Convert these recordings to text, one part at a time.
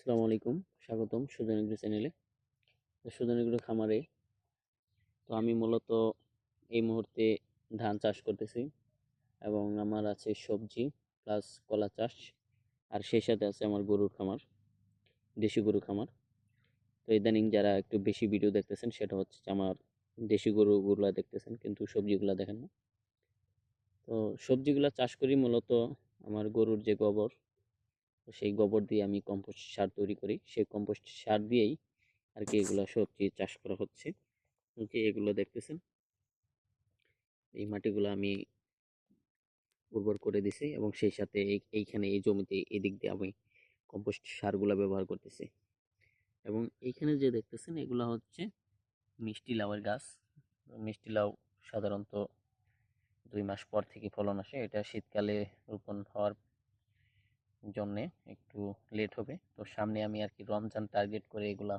আসসালামু আলাইকুম। স্বাগতম সুজনগ্রী চ্যানেলে। তো সুজনগ্রী খামারে তো আমি মূলত এই মুহূর্তে ধান চাষ করতেছি এবং আমার আছে সবজি প্লাস কলা চাষ আর সেই সাথে আছে আমার গরুর খামার, দেশি গরু খামার। তো ইদানিং যারা একটু বেশি ভিডিও দেখতেছেন সেটা হচ্ছে আমার দেশি গরুগুলা দেখতেছেন কিন্তু সবজিগুলা দেখেন না। তো সবজিগুলা চাষ করি মূলত আমার গরুর যে গোবর তো সেই গোবর দিয়ে আমি কম্পোস্ট সার তৈরি করি। সেই কম্পোস্ট সার দিয়েই আর কি এগুলো সবজি চাষ করা হচ্ছে। ওকে, এগুলো দেখতেছেন? এই মাটিগুলো আমি উর্বর করে দিছি এবং সেই সাথে এই, এইখানে এই জমিতে এই দিক দিয়ে আমি কম্পোস্ট সারগুলো ব্যবহার করতেছি। এবং এইখানে যে দেখতেছেন, এগুলো হচ্ছে মিষ্টি লাউয়ের গাছ। মিষ্টি লাউ সাধারণত দুই মাস পর থেকে ফলন আসে। এটা শীতকালে রোপণ হওয়ার জন্যে একটু লেট হবে। তো সামনে আমি আর কি রমজান টার্গেট করে এগুলা,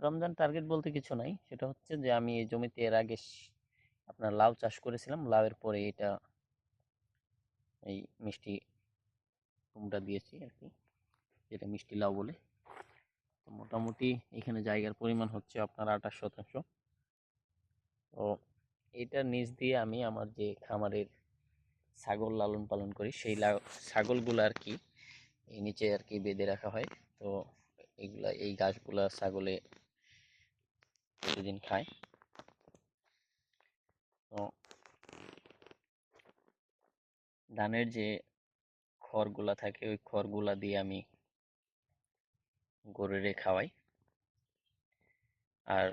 রমজান টার্গেট বলতে কিছু নাই। সেটা হচ্ছে যে আমি এই জমিতে এর আগে আপনার লাউ চাষ করেছিলাম। লাউয়ের পরে এটা এই মিষ্টি কুমড়া দিয়েছি আর কি, যেটা মিষ্টি লাউ বলে। তো মোটামুটি এখানে জায়গার পরিমাণ হচ্ছে আপনার আঠাশ শতাংশ। তো এটার নিচ দিয়ে আমি আমার যে খামারের ছাগল লালন পালন করি, সেই ছাগলগুলো আর কি এই নিচে আর কি বেঁধে রাখা হয়। তো এগুলা, এই গাছগুলা ছাগলে প্রতিদিন খায়। তো ধানের যে খড়গুলা থাকে, ওই খড়গুলা দিয়ে আমি গরুরে খাওয়াই। আর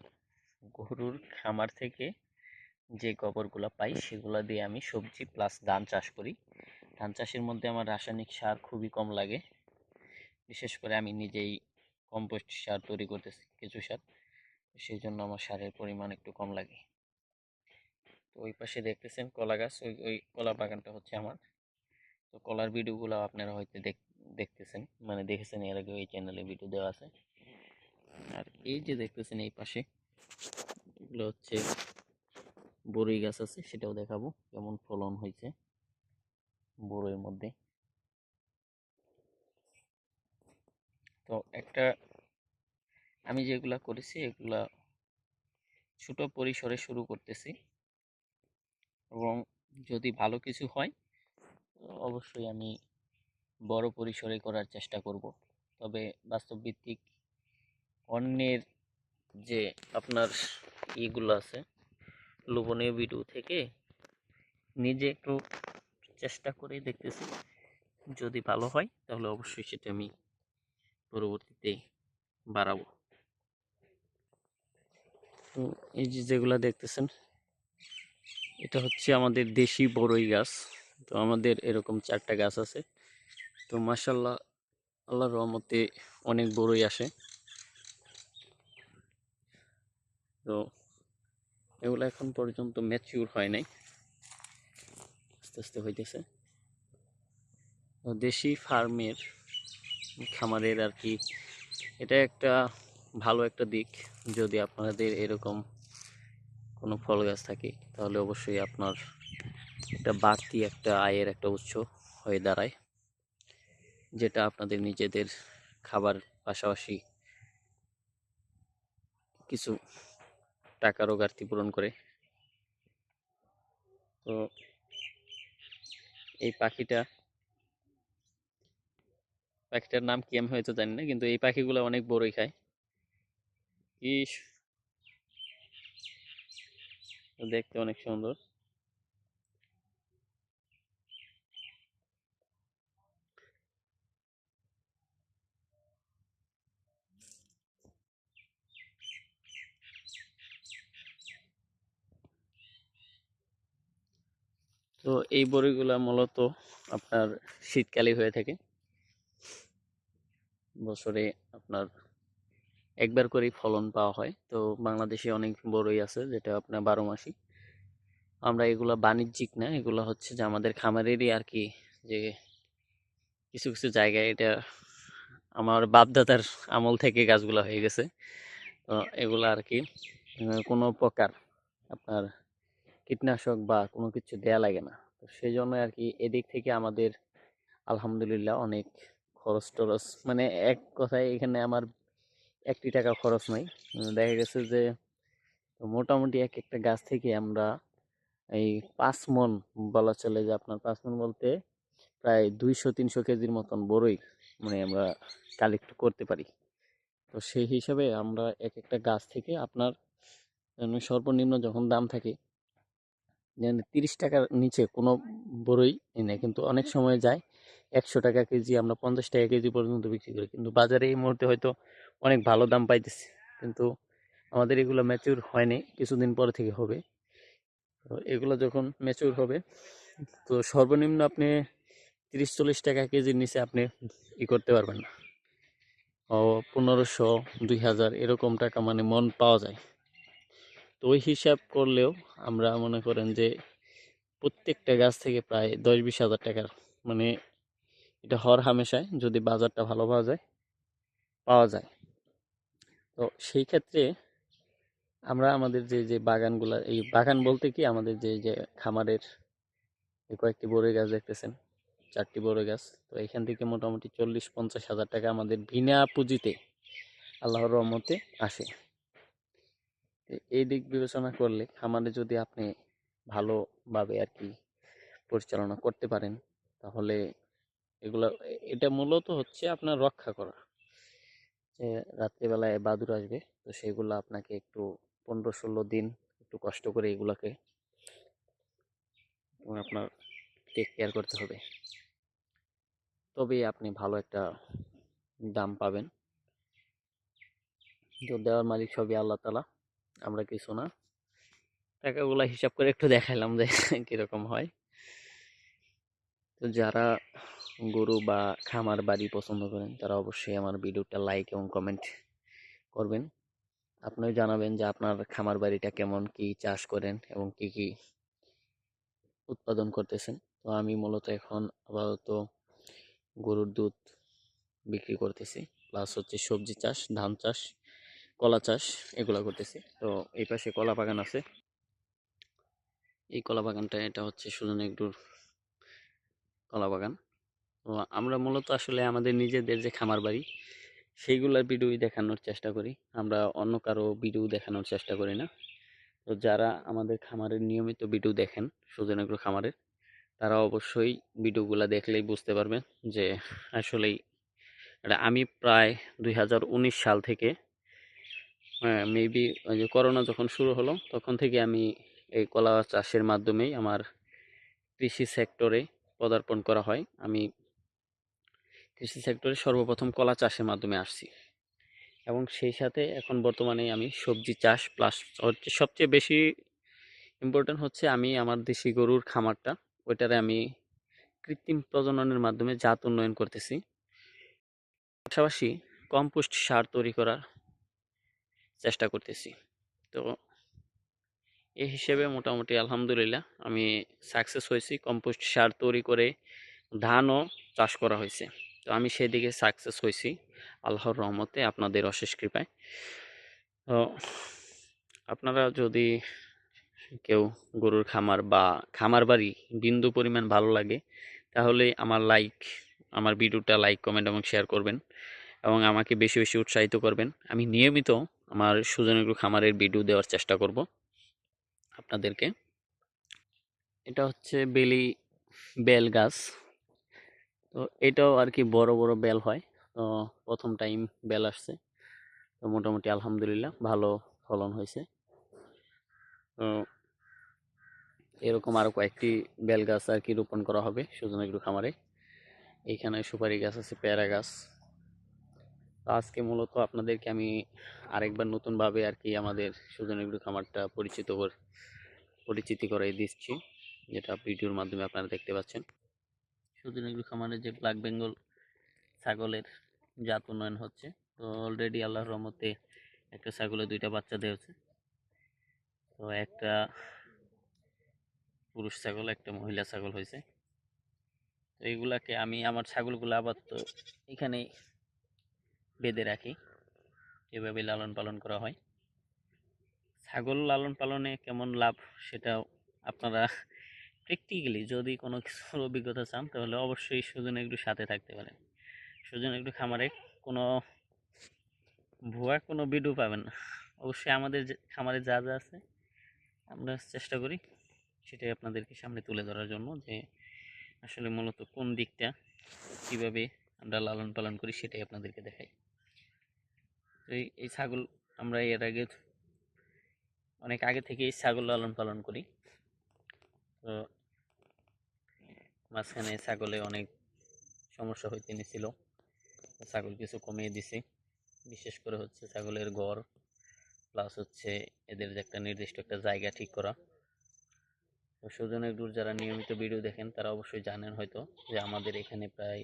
গরুর খামার থেকে যে গোবরগুলা পাই, সেগুলা দিয়ে আমি সবজি প্লাস ধান চাষ করি। ধান চাষের মধ্যে আমার রাসায়নিক সার খুবই কম লাগে। বিশেষ করে আমি নিজেই কম্পোস্ট সার তৈরি করতেছি, কেঁচু সার। সেই জন্য আমার সারের পরিমাণ একটু কম লাগে। তো ওই পাশে দেখতেছেন কলা গাছ, ওই ওই কলা বাগানটা হচ্ছে আমার। তো কলার ভিডিওগুলো আপনারা হয়তো দেখ- দেখতেছেন মানে দেখেছেন, এর আগে ওই চ্যানেলে ভিডিও দেওয়া আছে। আর এই যে দেখতেছেন এই পাশে, এগুলো হচ্ছে বড়ই গাছ আছে সেটাও দেখাবো, কেমন ফলন হয়েছে। বড়ইয়ের মধ্যে। তো একটা আমি যেগুলা করেছি এগুলা ছোট পরিসরে শুরু করতেছি। এবং যদি ভালো কিছু হয়, অবশ্যই আমি বড় পরিসরে করার চেষ্টা করব। তবে বাস্তব ভিত্তিক অন্যের যে আপনার ইগুলো আছে লোভনীয় ভিডিও থেকে নিজে একটু চেষ্টা করে দেখতেছি। যদি ভালো হয়, তাহলে অবশ্যই সেটা আমি পরবর্তীতে বাড়াবো। তো এই যে যেগুলা দেখতেছেন, এটা হচ্ছে আমাদের দেশি বড়ই গাছ। তো আমাদের এরকম চারটা গাছ আছে। তো মাসাল্লাহ আল্লাহর রহমতে অনেক বড়ই আসে। তো এগুলো এখন পর্যন্ত ম্যাচিউর হয় নাই। আস্তে আস্তে হইতেছে। দেশি ফার্মের খামারের আর কি, এটা একটা ভালো একটা দিক। যদি আপনাদের এরকম কোনো ফল গাছ থাকে, তাহলে অবশ্যই আপনার একটা বাড়তি একটা আয়ের একটা উৎস হয়ে দাঁড়ায়, যেটা আপনাদের নিজেদের খাবার পাশাপাশি কিছু টাকারও ঘাটতি পূরণ করে। তো এই পাখিটা পাখিটার নাম কি আমি হয়তো জানি না, কিন্তু এই পাখিগুলো অনেক বড়ই খায়। কি দেখতে অনেক সুন্দর। তো এই বড়িগুলা মূলত আপনার শীতকালে হয়ে থাকে। বছরে আপনার একবার করেই ফলন পাওয়া হয়। তো বাংলাদেশে অনেক বড়ই আছে, যেটা আপনার বারো মাসি আমরা এগুলা বাণিজ্যিক না, এগুলো হচ্ছে যে আমাদের খামারেরই আর কি যে কিছু কিছু জায়গায় এটা আমার বাপদাদার আমল থেকে গাছগুলা হয়ে গেছে। তো এগুলা আর কি কোনো প্রকার আপনার কীটনাশক বা কোনো কিছু দেয়া লাগে না। তো সেই জন্য আর কি এদিক থেকে আমাদের আলহামদুলিল্লাহ অনেক খরচ টরচ মানে এক কথায় এখানে আমার একটি টাকা খরচ নাই। দেখা গেছে যে মোটামুটি এক একটা গাছ থেকে আমরা এই পাঁচ মন বলা চলে যে আপনার পাঁচ মন বলতে প্রায় দুইশো, তিনশো কেজির মতন বড়ই মানে আমরা কালেক্ট করতে পারি। তো সেই হিসাবে আমরা এক একটা গাছ থেকে আপনার সর্বনিম্ন যখন দাম থাকে তিরিশ টাকার নিচে কোনো বড়ই নেই। কিন্তু অনেক সময় যায় একশো টাকা কেজি আমরা পঞ্চাশ টাকা কেজি পর্যন্ত বিক্রি করি। কিন্তু বাজারে এই মুহূর্তে হয়তো অনেক ভালো দাম পাইতেছি। কিন্তু আমাদের এগুলো ম্যাচিউর হয়নি কিছুদিন পরে থেকে হবে। তো এগুলো যখন ম্যাচিউর হবে তো সর্বনিম্ন আপনি তিরিশ চল্লিশ টাকা কেজির নিচে আপনি ই করতে পারবেন না। ও পনেরোশো দুই হাজার এরকম টাকা মানে মন পাওয়া যায়। তো ওই হিসাব করলেও আমরা মনে করেন যে প্রত্যেকটা গাছ থেকে প্রায় দশ বিশ হাজার টাকার মানে এটা হর হামেশায় যদি বাজারটা ভালো পাওয়া যায় পাওয়া যায়। তো সেই ক্ষেত্রে আমরা আমাদের যে যে বাগানগুলো, এই বাগান বলতে কি আমাদের যে যে খামারের কয়েকটি বড়ই গাছ দেখতেছেন, চারটি বড়ই গাছ, তো এখান থেকে মোটামুটি চল্লিশ পঞ্চাশ হাজার টাকা আমাদের বিনা পুঁজিতে আল্লাহর রহমতে আসে। এই দিক বিবেচনা করলে খামারে যদি আপনি ভালোভাবে আর কি পরিচালনা করতে পারেন, তাহলে এগুলো এটা মূলত হচ্ছে আপনার রক্ষা করা। যে রাত্রিবেলায় বাদুর আসবে, তো সেগুলো আপনাকে একটু পনেরো ষোলো দিন একটু কষ্ট করে এগুলাকে আপনার টেক কেয়ার করতে হবে। তবেই আপনি ভালো একটা দাম পাবেন। তো দেওয়ার মালিক সবই আল্লাহ তালা। আমরা কিছু না। টাকাগুলা হিসাব করে একটু দেখাইলাম যে কীরকম হয়। তো যারা গরু বা খামার বাড়ি পছন্দ করেন, তারা অবশ্যই আমার ভিডিওটা লাইক এবং কমেন্ট করবেন। আপনিও জানাবেন যে আপনার খামার বাড়িটা কেমন, কি চাষ করেন এবং কি কি উৎপাদন করতেছেন। তো আমি মূলত এখন আপাতত গরুর দুধ বিক্রি করতেছি প্লাস হচ্ছে সবজি চাষ, ধান চাষ। কলা চাষ এগুলো করতেছি। তো এই পাশে কলা বাগান আছে। এই কলা বাগানটা, এটা হচ্ছে সুজন একটুর কলা বাগান। তো আমরা মূলত আসলে আমাদের নিজেদের যে খামার বাড়ি, সেইগুলোর ভিডিওই দেখানোর চেষ্টা করি। আমরা অন্য কারও ভিডিও দেখানোর চেষ্টা করি না। তো যারা আমাদের খামারের নিয়মিত ভিডিও দেখেন সুজনগ্র খামারের, তারা অবশ্যই ভিডিওগুলো দেখলেই বুঝতে পারবেন যে আসলেই আমি প্রায় দুই হাজার উনিশ সাল থেকে মেবি ওই যে করোনা যখন শুরু হলো, তখন থেকে আমি এই কলা চাষের মাধ্যমেই আমার কৃষি সেক্টরে পদার্পণ করা হয়। আমি কৃষি সেক্টরে সর্বপ্রথম কলা চাষের মাধ্যমে আসছি। এবং সেই সাথে এখন বর্তমানে আমি সবজি চাষ প্লাস হচ্ছে সবচেয়ে বেশি ইম্পর্টেন্ট হচ্ছে আমি আমার দেশি গরুর খামারটা, ওইটারে আমি কৃত্রিম প্রজননের মাধ্যমে জাত উন্নয়ন করতেছি। পাশাপাশি কম্পোস্ট সার তৈরি করার চেষ্টা করতেছি। তো এই হিসেবে মোটামুটি আলহামদুলিল্লাহ আমি সাকসেস হয়েছি। কম্পোস্ট সার তৈরি করে ধানও চাষ করা হয়েছে। তো আমি সেদিকে সাকসেস হয়েছি। আল্লাহর রহমতে আপনাদের অশেষ কৃপায়। তো আপনারা যদি কেউ গরুর খামার বা খামার বাড়ি বিন্দু পরিমাণ ভালো লাগে, তাহলে আমার লাইক আমার ভিডিওটা লাইক কমেন্ট এবং শেয়ার করবেন এবং আমাকে বেশি বেশি উৎসাহিত করবেন। আমি নিয়মিত আমার সুজনগ্র খামারের ভিডিও দেওয়ার চেষ্টা করব আপনাদেরকে। এটা হচ্ছে বেলি বেল গাছ। তো এটাও আর কি বড় বড় বেল হয়। তো প্রথম টাইম বেল আসছে। তো মোটামুটি আলহামদুলিল্লাহ ভালো ফলন হয়েছে। তো এরকম আরও কয়েকটি বেল গাছ আর কি রোপণ করা হবে সুজনগ্র খামারে। এইখানে সুপারি গাছ আছে, পেয়ারা গাছ। আজকে মূলত আপনাদেরকে আমি আরেকবার নতুনভাবে আর কি আমাদের সুজনগ্র খামারটা পরিচিত পরিচিতি করাই দিচ্ছি, যেটা ভিডিওর মাধ্যমে আপনারা দেখতে পাচ্ছেন। সুজনগ্র খামারের যে ব্ল্যাক বেঙ্গল ছাগলের জাত উন্নয়ন হচ্ছে, তো অলরেডি আল্লাহর রহমতে একটা ছাগলে দুইটা বাচ্চা দিয়েছে। তো একটা পুরুষ ছাগল, একটা মহিলা ছাগল হয়েছে। তো এইগুলাকে আমি, আমার ছাগলগুলো আবার তো এখানেই বেঁধে রাখি। এভাবে লালন পালন করা হয়। ছাগল লালন পালনে কেমন লাভ সেটাও আপনারা প্র্যাকটিক্যালি যদি কোনো কিছুর অভিজ্ঞতা চান, তাহলে অবশ্যই সুজন একটু সাথে থাকতে পারেন। সুজন একটু খামারে কোনো ভুয়া কোনো ভিডিও পাবেন না। অবশ্যই আমাদের খামারে যা যা আছে, আমরা চেষ্টা করি সেটাই আপনাদেরকে সামনে তুলে ধরার জন্য যে আসলে মূলত কোন দিকটা কীভাবে আমরা লালন পালন করি সেটাই আপনাদেরকে দেখাই। তো এই এই ছাগল আমরা এর আগে অনেক আগে থেকেই ছাগল লালন পালন করি। তো মাঝখানে ছাগলে অনেক সমস্যা হইতে নিছিল ছাগল কিছু কমিয়ে দিছে। বিশেষ করে হচ্ছে ছাগলের গড় প্লাস হচ্ছে এদের যে একটা নির্দিষ্ট একটা জায়গা ঠিক করা। তো সুজনের ডুর যারা নিয়মিত ভিডিও দেখেন, তারা অবশ্যই জানেন হয়তো যে আমাদের এখানে প্রায়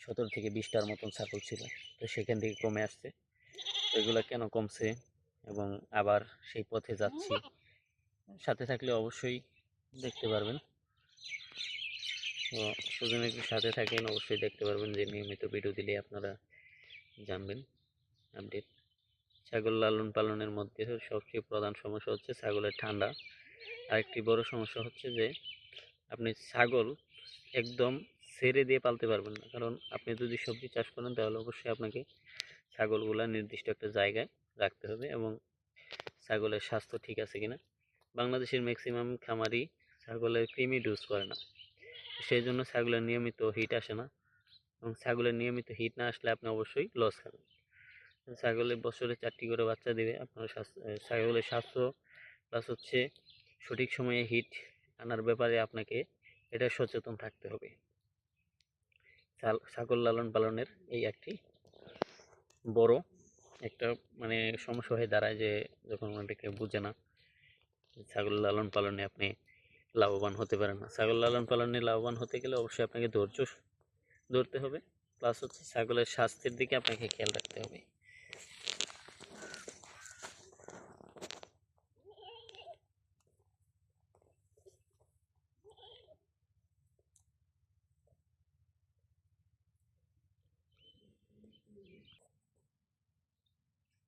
সতেরো থেকে বিশটার মতন ছাগল ছিল। তো সেখান থেকে কমে আসছে। এগুলো কেন কমছে? এবং আবার সেই পথে যাচ্ছি। সাথে থাকলে অবশ্যই দেখতে পারবেন। তো সুজন একটু সাথে থাকেন অবশ্যই দেখতে পারবেন যে নিয়মিত ভিডিও দিলে আপনারা জানবেন আপডেট ছাগল লালন পালনের মধ্যে সবচেয়ে প্রধান সমস্যা হচ্ছে ছাগলের ঠান্ডা। আরেকটি বড় সমস্যা হচ্ছে যে আপনি ছাগল একদম ছেড়ে দিয়ে পালতে পারবেন না। কারণ আপনি যদি সবজি চাষ করেন তাহলে অবশ্যই আপনাকে ছাগলগুলা নির্দিষ্ট একটা জায়গায় রাখতে হবে এবং ছাগলের স্বাস্থ্য ঠিক আছে কিনা। বাংলাদেশের ম্যাক্সিমাম খামারি ছাগলের কৃমি ডুজ করে না। সেই জন্য ছাগলের নিয়মিত হিট আসে না এবং ছাগলের নিয়মিত হিট না আসলে আপনি অবশ্যই লস খাবেন। ছাগলের বছরে চারটি করে বাচ্চা দেবে আপনার স্বাস্থ্য, ছাগলের স্বাস্থ্য প্লাস হচ্ছে সঠিক সময়ে হিট আনার ব্যাপারে আপনাকে এটা সচেতন থাকতে হবে। ছাগল লালন পালনের এই একটি বড় একটা মানে সমস্যা হয়ে দাঁড়ায় যে যখন ওনাটাকে বুঝে না, ছাগল লালন পালনে আপনি লাভবান হতে পারেন না। ছাগল লালন পালনে লাভবান হতে গেলে অবশ্যই আপনাকে ধৈর্য ধরতে হবে। প্লাস হচ্ছে ছাগলের স্বাস্থ্যের দিকে আপনাকে খেয়াল রাখতে হবে।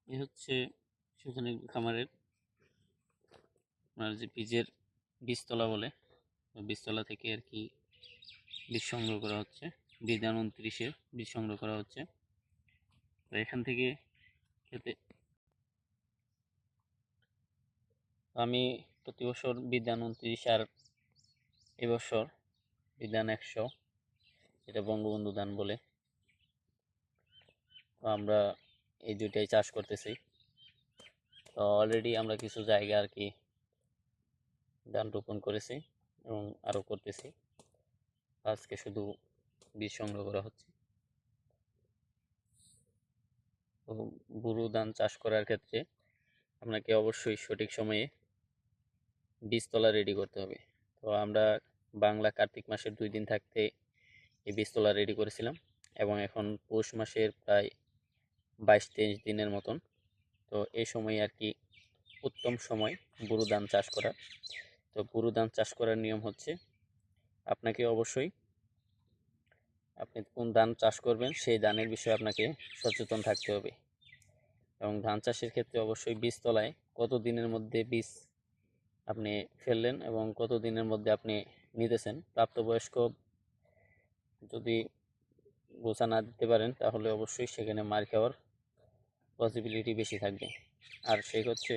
এ হচ্ছে সুজনের খামারের আপনার যে বীজের বীজতলা বলে। বীজতলা থেকে আর কি বীজ সংগ্রহ করা হচ্ছে। বিধান উনত্রিশের বীজ সংগ্রহ করা হচ্ছে। তো এখান থেকে খেতে আমি প্রতি বছর বিধান উনত্রিশ আর এবছর বিধান একশো। এটা বঙ্গবন্ধু দান বলে। আমরা এই দুইটাই চাষ করতেছি। তো অলরেডি আমরা কিছু জায়গা আর কি ধান রোপণ করেছি এবং আরও করতেছি। আজকে শুধু বীজ সংগ্রহ করা হচ্ছে। তো বুরু ধান চাষ করার ক্ষেত্রে আপনাকে অবশ্যই সঠিক সময়ে বীজতলা রেডি করতে হবে। তো আমরা বাংলা কার্তিক মাসের দুই দিন থাকতে এই বীজতলা রেডি করেছিলাম এবং এখন পৌষ মাসের প্রায় বাইশ তেইশ দিনের মতন। তো এই সময় আর কি উত্তম সময় বুরু ধান চাষ করার। তো বুরু ধান চাষ করার নিয়ম হচ্ছে, আপনাকে অবশ্যই আপনি কোন ধান চাষ করবেন সেই ধানের বিষয়ে আপনাকে সচেতন থাকতে হবে। এবং ধান চাষের ক্ষেত্রে অবশ্যই বীজতলায় কত দিনের মধ্যে বীজ আপনি ফেললেন এবং কত দিনের মধ্যে আপনি নিতেছেন প্রাপ্তবয়স্ক যদি গোছা না দিতে পারেন তাহলে অবশ্যই সেখানে মার খাওয়ার পসিবিলিটি বেশি থাকবে। আর সেই হচ্ছে,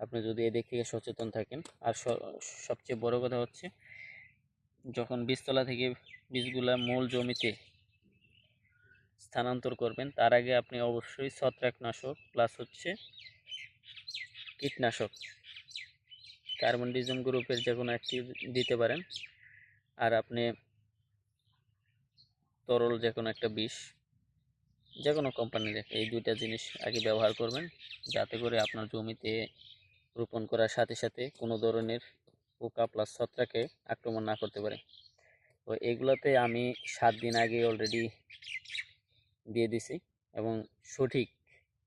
আপনি যদি এদিক থেকে সচেতন থাকেন, আর সবচেয়ে বড় কথা হচ্ছে, যখন বীজতলা থেকে বীজগুলা মূল জমিতে স্থানান্তর করবেন, তার আগে আপনি অবশ্যই ছত্রাকনাশক প্লাস হচ্ছে কীটনাশক কার্বন ডিজম গ্রুপের যে কোনো একটি দিতে পারেন। আর আপনি তরল যে কোনো একটা বিষ যে কোনো কোম্পানির এই দুইটা জিনিস আগে ব্যবহার করবেন, যাতে করে আপনার জমিতে রোপণ করার সাথে সাথে কোনো ধরনের পোকা প্লাস ছত্রাকে আক্রমণ না করতে পারে। তো এগুলোতে আমি সাত দিন আগে অলরেডি দিয়ে দিছি এবং সঠিক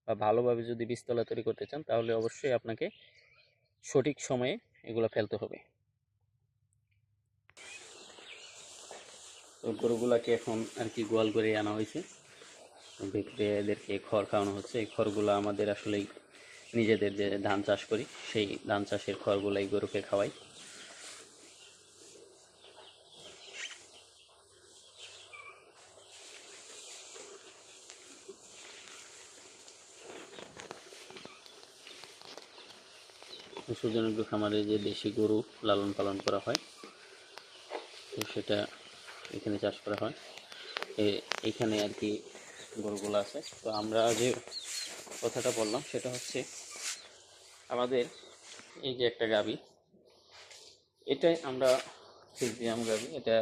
বা ভালোভাবে যদি বীজতলা তৈরি করতে চান, তাহলে অবশ্যই আপনাকে সঠিক সময়ে এগুলো ফেলতে হবে। তো গরুগুলাকে এখন আর কি গোয়াল করে আনা হয়েছে। বিক্রেতাদেরকে খড় খাওয়ানো হচ্ছে। এই খড়গুলো আমাদের আসলেই নিজেদের যে ধান চাষ করি, সেই ধান চাষের খড়গুলাই গরুকে খাওয়াই। সুজনজ্ঞ খামারে যে দেশি গরু লালন পালন করা হয়, তো সেটা এখানে চাষ করা হয়। এখানে আর কি গরুগুলো আছে। তো আমরা যে কথাটা বললাম, সেটা হচ্ছে আমাদের এই যে একটা গাবি এটাই আমরা ফিজিয়াম গাবি এটা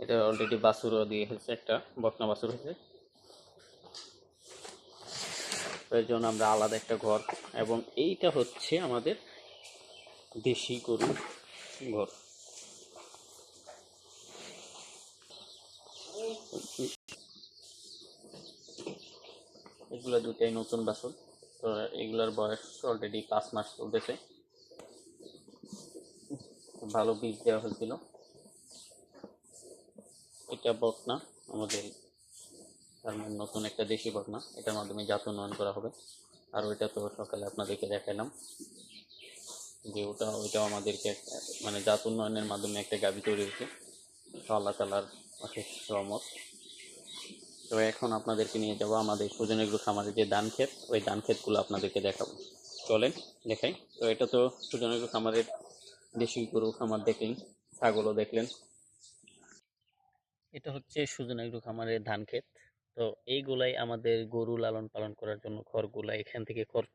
এটা অলরেডি বাছুরও দিয়ে হয়েছে, একটা বকনা বাছুর হয়েছে। এর জন্য আমরা আলাদা একটা ঘর, এবং এইটা হচ্ছে আমাদের দেশি গরুর ঘর। এগুলো দুটাই নতুন বাসন তো এগুলোর বয়স অলরেডি পাঁচ মাস চলতেছে। ভালো বীজ দেওয়া হয়েছিল। এটা বকনা, আমাদের তার নতুন একটা দেশি বকনা। এটার মাধ্যমে জাত উন্নয়ন করা হবে। আর ওইটা তো সকালে আপনাদেরকে দেখালাম যে ওটা, ওইটাও আমাদেরকে মানে জাত উন্নয়নের মাধ্যমে একটা গাভি তৈরি হয়েছে। আল্লাহ তালার অশেষ রহমত। তো এখন আপনাদেরকে নিয়ে যাব আমাদের সুজনেগ্রু খামারের যে ধান ক্ষেত, ওই ধান ক্ষেতগুলো আপনাদেরকে দেখাবো। চলেন দেখাই। তো এটা তো সুজনেগ্রু খামারের দেশি গরু খামার দেখলেন, ছাগলও দেখলেন। এটা হচ্ছে সুজনেগ্রু খামারের ধান ক্ষেত। তো এইগুলাই আমাদের গরু লালন পালন করার জন্য খড়গুলা এখান থেকে খড়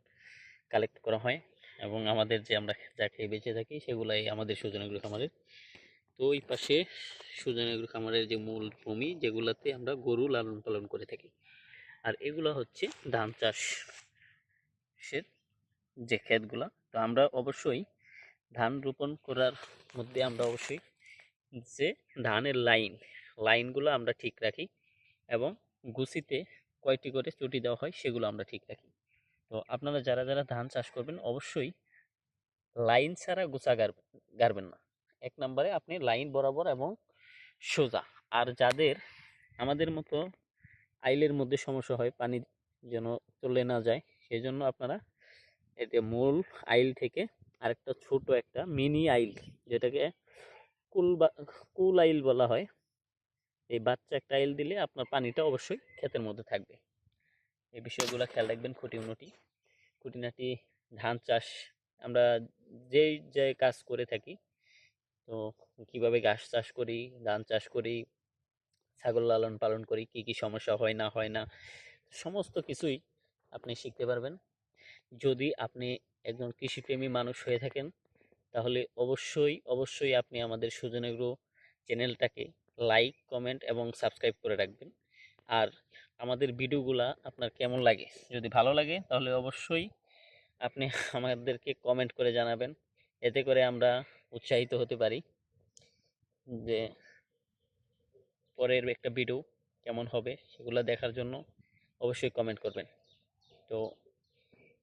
কালেক্ট করা হয় এবং আমাদের যে আমরা যা খেয়ে বেঁচে থাকি, সেগুলাই আমাদের সুজনেগ্রু খামারের তো ওই পাশে সুজনেগ্রু খামারের যে মূল ভূমি, যেগুলাতে আমরা গরু লালন পালন করে থাকি। আর এগুলো হচ্ছে ধান চাষের যে ক্ষেতগুলা। তো আমরা অবশ্যই ধান রোপণ করার মধ্যে আমরা অবশ্যই যে ধানের লাইন, লাইনগুলো আমরা ঠিক রাখি এবং গুছিতে কয়টি করে চুটি দেওয়া হয় সেগুলো আমরা ঠিক রাখি। তো আপনারা যারা যারা ধান চাষ করবেন, অবশ্যই লাইন ছাড়া গোছা গাড়বেন না। এক নম্বরে আপনি লাইন বরাবর এবং সোজা। আর যাদের আমাদের মতো আইলের মধ্যে সমস্যা হয়, পানি যেন চলে না যায় সেই জন্য আপনারা এতে মূল আইল থেকে আরেকটা ছোট একটা মিনি আইল, যেটাকে কুল বা, কুল আইল বলা হয়। এই বাচ্চা একটা আইল দিলে আপনার পানিটা অবশ্যই ক্ষেতের মধ্যে থাকবে। এই বিষয়গুলো খেয়াল রাখবেন খুঁটিউনটি খুঁটিনাটি ধান চাষ আমরা যেই যে কাজ করে থাকি তো কীভাবে ঘাস চাষ করি, ধান চাষ করি, ছাগল লালন পালন করি, কি কি সমস্যা হয়, না হয়, না, সমস্ত কিছুই আপনি শিখতে পারবেন। যদি আপনি একজন কৃষিপ্রেমী মানুষ হয়ে থাকেন, তাহলে অবশ্যই অবশ্যই আপনি আমাদের সুজনেগ্রো চ্যানেলটাকে লাইক, কমেন্ট এবং সাবস্ক্রাইব করে রাখবেন। আর আমাদের ভিডিওগুলা আপনার কেমন লাগে? যদি ভালো লাগে, তাহলে অবশ্যই আপনি আমাদেরকে কমেন্ট করে জানাবেন। এতে করে আমরা উৎসাহিত হতে পারি যে পরের একটা ভিডিও কেমন হবে সেগুলো দেখার জন্য অবশ্যই কমেন্ট করবেন। তো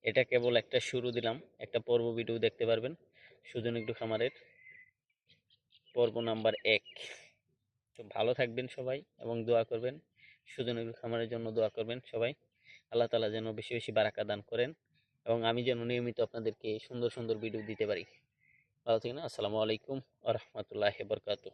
এটা কেবল একটা শুরু দিলাম, একটা পর্ব ভিডিও দেখতে পারবেন সুজনিগ্রু খামারের পর্ব নাম্বার এক। তো ভালো থাকবেন সবাই এবং দোয়া করবেন সুজনিগ্রু খামারের জন্য দোয়া করবেন সবাই। আল্লাহ তালা যেন বেশি বেশি বারাকা দান করেন এবং আমি যেন নিয়মিত আপনাদেরকে সুন্দর সুন্দর ভিডিও দিতে পারি। ভালো থাকেন আসসালামু আলাইকুম আ রহমতুল্লাহ বরকাতু